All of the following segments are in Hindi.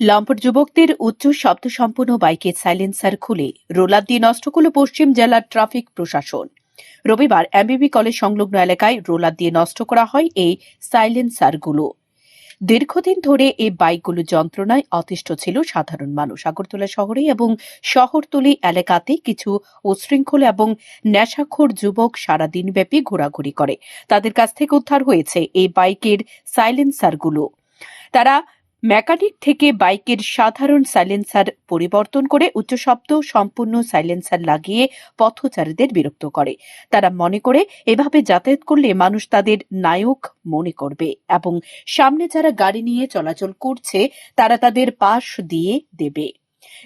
লম্পট যুবকদের উচ্চ শব্দসম্পন্ন বাইকের সাইলেন্সার খুলে রোলার দিয়ে নষ্ট করল পশ্চিম জেলার ট্রাফিক প্রশাসন। রবিবার এমবিবি কলেজ সংলগ্ন এলাকায় রোলার দিয়ে নষ্ট করা হয় এই সাইলেন্সারগুলো। দীর্ঘদিন ধরে এই বাইকগুলো যন্ত্রণায় অতিষ্ঠ ছিল সাধারণ মানুষ। আগরতলা শহরে এবং শহরতলি এলাকাতে কিছু উচ্ছৃঙ্খল এবং নেশাখোর যুবক সারাদিনব্যাপী ঘোরাঘুরি করে। তাদের কাছ থেকে উদ্ধার হয়েছে এই বাইকের সাইলেন্সারগুলো। তারা মেকানিক থেকে বাইকের সাধারণ সাইলেন্সার পরিবর্তন করে উচ্চ শব্দ সম্পূর্ণ সাইলেন্সার লাগিয়ে পথচারীদের বিরক্ত করে। তারা মনে করে, এভাবে যাতায়াত করলে মানুষ তাদের নায়ক মনে করবে এবং সামনে যারা গাড়ি নিয়ে চলাচল করছে, তারা তাদের পাশ দিয়ে দেবে।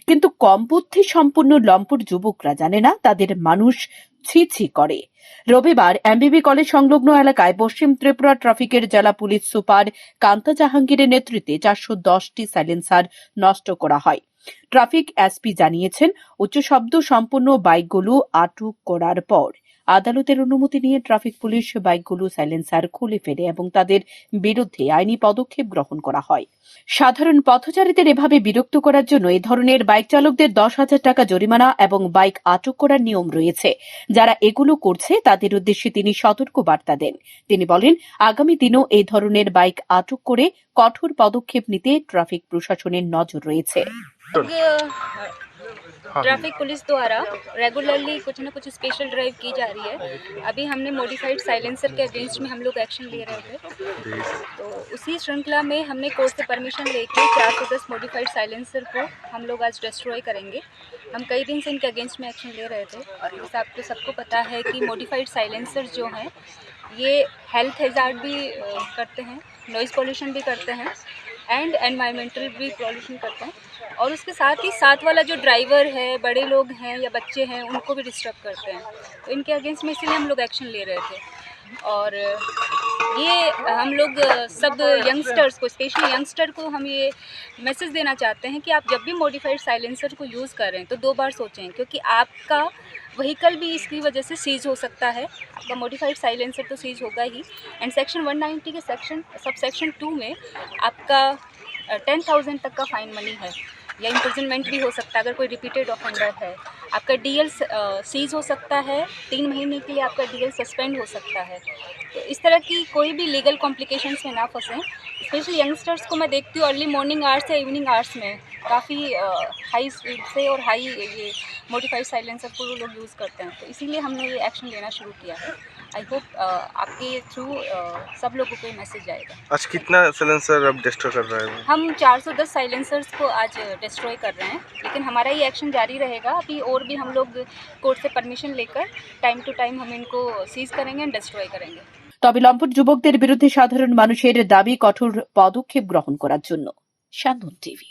কিন্তু কম বুদ্ধি সম্পূর্ণ লম্পট যুবকরা জানে না তাদের মানুষ ছি ছি করে। রবিবার এমবিবি কলেজ সংলগ্ন এলাকায় পশ্চিম ত্রিপুরা ট্রাফিকের জেলা পুলিশ সুপার কান্তা জাহাঙ্গীরের নেতৃত্বে চারশো দশটি সাইলেন্সার নষ্ট করা হয়। ট্রাফিক এসপি জানিয়েছেন, উচ্চ শব্দ সম্পূর্ণ বাইকগুলো আটক করার পর আদালতের অনুমতি নিয়ে ট্রাফিক পুলিশ বাইকগুলো সাইলেন্সার খুলে ফেলে এবং তাদের বিরুদ্ধে আইনি পদক্ষেপ গ্রহণ করা হয়। সাধারণ পথচারীদের এভাবে বিরক্ত করার জন্য এ ধরনের বাইক চালকদের দশ হাজার টাকা জরিমানা এবং বাইক আটক করার নিয়ম রয়েছে। যারা এগুলো করছে, তাদের উদ্দেশ্যে তিনি সতর্ক বার্তা দেন। তিনি বলেন, আগামী দিনেও এই ধরনের বাইক আটক করে কঠোর পদক্ষেপ নিতে ট্রাফিক প্রশাসনের নজর রয়েছে। ट्रैफ़िक पुलिस द्वारा रेगुलरली कुछ ना कुछ स्पेशल ड्राइव की जा रही है। अभी हमने मॉडिफाइड साइलेंसर के अगेंस्ट में हम लोग एक्शन ले रहे थे। तो उसी श्रृंखला में हमने कोर्ट से परमिशन लेके चार सौ दस मॉडिफाइड साइलेंसर को हम लोग आज डिस्ट्रॉय करेंगे। हम कई दिन से इनके अगेंस्ट में एक्शन ले रहे थे और आपको सबको पता है कि मॉडिफाइड साइलेंसर जो हैं, ये हेल्थ हेजार्ड भी करते हैं नॉइज़ पॉल्यूशन भी करते हैं। एंड एनवायरमेंटल भी पॉल्यूशन करते हैं। और उसके साथ ही साथ वाला जो ड्राइवर है, बड़े लोग हैं या बच्चे हैं, उनको भी डिस्टर्ब करते हैं। तो इनके अगेंस्ट में इसीलिए हम लोग एक्शन ले रहे थे। और ये हम लोग सब यंगस्टर्स को स्पेशली यंगस्टर को हम ये मैसेज देना चाहते हैं कि आप जब भी मॉडिफाइड साइलेंसर को यूज़ करें तो दो बार सोचें, क्योंकि आपका व्हीकल भी इसकी वजह से सीज हो सकता है। आपका मॉडिफाइड साइलेंसर तो सीज होगा ही। एंड सेक्शन 190 के सेक्शन सब सेक्शन टू में आपका टेन थाउज़ेंड तक का फाइन मनी है। या इम्प्रिजनमेंट भी हो सकता है, अगर कोई रिपीटेड ऑफेंडर है। आपका डीएल सीज हो सकता है। तीन महीने के लिए आपका डीएल सस्पेंड हो सकता है। तो इस तरह की कोई भी लीगल कॉम्प्लिकेशंस में ना फंसें। स्पेशली यंगस्टर्स को मैं देखती हूँ अर्ली मॉर्निंग आवर्स या इवनिंग आवर्स में। काफ़ी हाई स्पीड से और हाई ये मोडिफाइड साइलेंसर को वो लोग यूज़ करते हैं तो इसीलिए हमने ये एक्शन लेना शुरू किया है आई होप आपके थ्रू सब लोगों को ये मैसेज जाएगा आज कितना सिलेंसर अब डिस्ट्रॉय कर रहा है हम 410 साइलेंसर्स को आज डिस्ट्रॉय कर रहे हैं लेकिन हमारा ये एक्शन जारी रहेगा अभी और भी हम लोग कोर्ट से परमिशन लेकर टाइम टू टाइम हम इनको सीज करेंगे एंड डिस्ट्रॉय करेंगे তবে লম্পট যুবকদের বিরুদ্ধে সাধারণ মানুষের দাবি কঠোর পদক্ষেপ গ্রহণ করার জন্য স্যান্দন টিভি